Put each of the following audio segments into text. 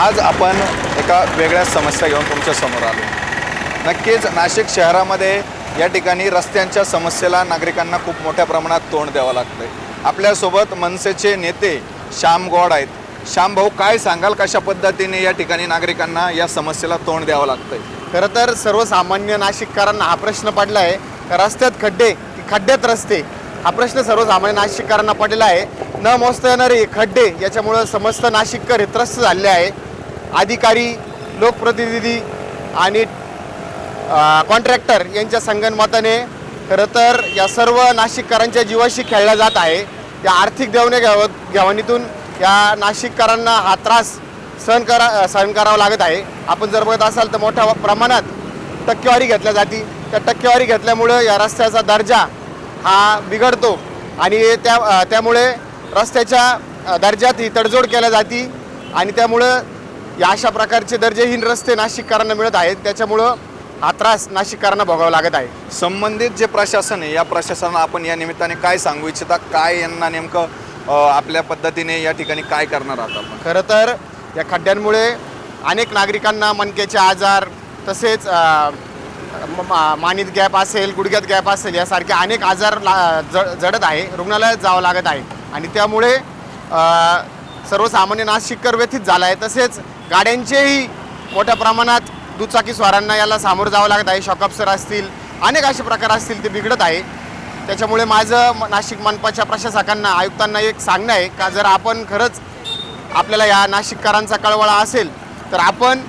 आज आपण एका वेगळ्या समस्या घेऊन तुमच्यासमोर आलो. नक्कीच नाशिक शहरामध्ये या ठिकाणी रस्त्यांच्या समस्येला नागरिकांना खूप मोठ्या प्रमाणात तोंड द्यावं लागतं आपल्यासोबत मनसेचे नेते श्याम गौड आहेत. श्याम भाऊ काय सांगाल? कशा पद्धतीने या ठिकाणी नागरिकांना या समस्येला तोंड द्यावं लागतं खरं तर सर्वसामान्य नाशिककरांना हा प्रश्न पडला आहे रस्त्यात खड्डे की खड्ड्यात रस्ते? हा प्रश्न सर्वसामान्य नाशिककरांना पडलेला आहे न मोजता येणारे खड्डे याच्यामुळं समस्त नाशिककर हे त्रस्त झाले आहे. अधिकारी लोकप्रतिनिधी आणि कॉन्ट्रॅक्टर यांच्या संगणमताने खरं तर या सर्व नाशिककरांच्या जीवाशी खेळला जात आहे. या आर्थिक देवण्या घ्याव घ्यावणीतून या नाशिककरांना हा त्रास सहन करा सहन करावा लागत आहे. आपण जर बघत असाल तर मोठ्या प्रमाणात टक्केवारी घेतल्या जाती. त्या टक्केवारी घेतल्यामुळं या रस्त्याचा दर्जा हा बिघडतो आणि त्या त्यामुळे रस्त्याच्या दर्जात ही तडजोड केल्या जाती आणि त्यामुळं या अशा प्रकारचे दर्जेहीन रस्ते नाशिककरांना मिळत आहेत. त्याच्यामुळं हा त्रास नाशिककरांना भोगावा लागत आहे. संबंधित जे प्रशासन आहे या प्रशासनाला आपण या निमित्ताने काय सांगू इच्छिता? काय यांना नेमकं आपल्या पद्धतीने या ठिकाणी काय करणार आहात आपण? खरं तर या खड्ड्यांमुळे अनेक नागरिकांना मणक्याचे आजार तसेच मानीत गॅप असेल गुडघ्यात गॅप असेल यासारखे अनेक आजार ला जडत आहे रुग्णालयात जावं लागत आहे. आणि त्यामुळे सर्वसामान्य नाशिककर व्यथित झाला आहे. तसेच गाड्यांचेही मोठ्या प्रमाणात दुचाकी स्वारांना याला सामोरं जावं लागत आहे. शॉकअप्सर असतील अनेक असे प्रकार असतील ते बिघडत आहे. त्याच्यामुळे माझं नाशिक मनपाच्या प्रशासकांना आयुक्तांना एक सांगणं आहे का जर आपण खरंच आपल्याला या नाशिककरांचा कळवळा असेल तर आपण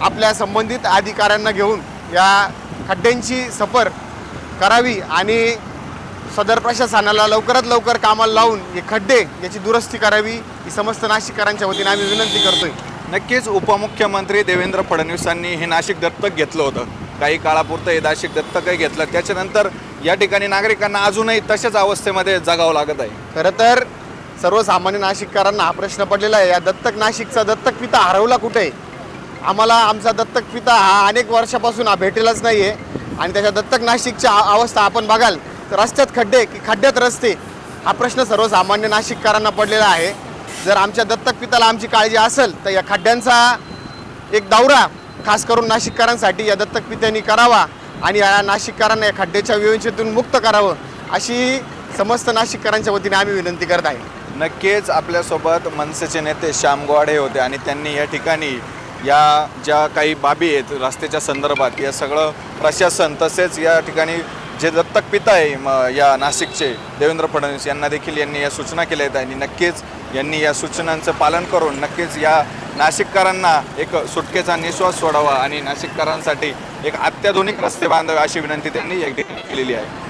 आपल्या संबंधित अधिकाऱ्यांना घेऊन या खड्ड्यांची सफर करावी आणि सदर प्रशासनाला लवकरात लवकर कामाला लावून हे खड्डे याची दुरुस्ती करावी ही समस्त नाशिककरांच्या वतीने आम्ही विनंती करतोय. नक्कीच उपमुख्यमंत्री देवेंद्र फडणवीसांनी हे नाशिक दत्तक घेतलं होतं. काही काळापुरतं हे नाशिक दत्तकही घेतलं. त्याच्यानंतर या ठिकाणी नागरिकांना अजूनही तशाच अवस्थेमध्ये जगावं लागत आहे. खरं तर सर्वसामान्य नाशिककारांना हा प्रश्न पडलेला आहे. या दत्तक नाशिकचा दत्तक पिता हरवला कुठे? आम्हाला आमचा दत्तक पिता हा अनेक वर्षापासून हा भेटेलच नाही आहे आणि त्याच्या दत्तक नाशिकच्या अवस्था आपण बघाल तर रस्त्यात खड्डे की खड्ड्यात रस्ते? हा प्रश्न सर्वसामान्य नाशिककारांना पडलेला आहे. जर आमच्या दत्तक पिताला आमची काळजी असेल तर या खड्ड्यांचा एक दौरा खास करून नाशिककरांसाठी या दत्तक पित्यांनी करावा आणि या नाशिककरांना या खड्ड्याच्या विवंचेतून मुक्त करावं अशी समस्त नाशिककरांच्या वतीने आम्ही विनंती करत आहे. नक्कीच आपल्यासोबत मनसेचे नेते श्याम गोवाडे होते आणि त्यांनी या ठिकाणी या ज्या काही बाबी आहेत रस्त्याच्या संदर्भात या सगळं प्रशासन तसेच या ठिकाणी जे दत्तक पिता आहे म या नाशिकचे देवेंद्र फडणवीस यांना देखील यांनी या सूचना केल्या आहेत आणि नक्कीच यांनी या सूचनांचं पालन करून नक्कीच या नाशिककरांना एक सुटकेचा निश्वास सोडावा आणि नाशिककरांसाठी एक अत्याधुनिक रस्ते बांधावे अशी विनंती त्यांनी या ठिकाणी केलेली आहे.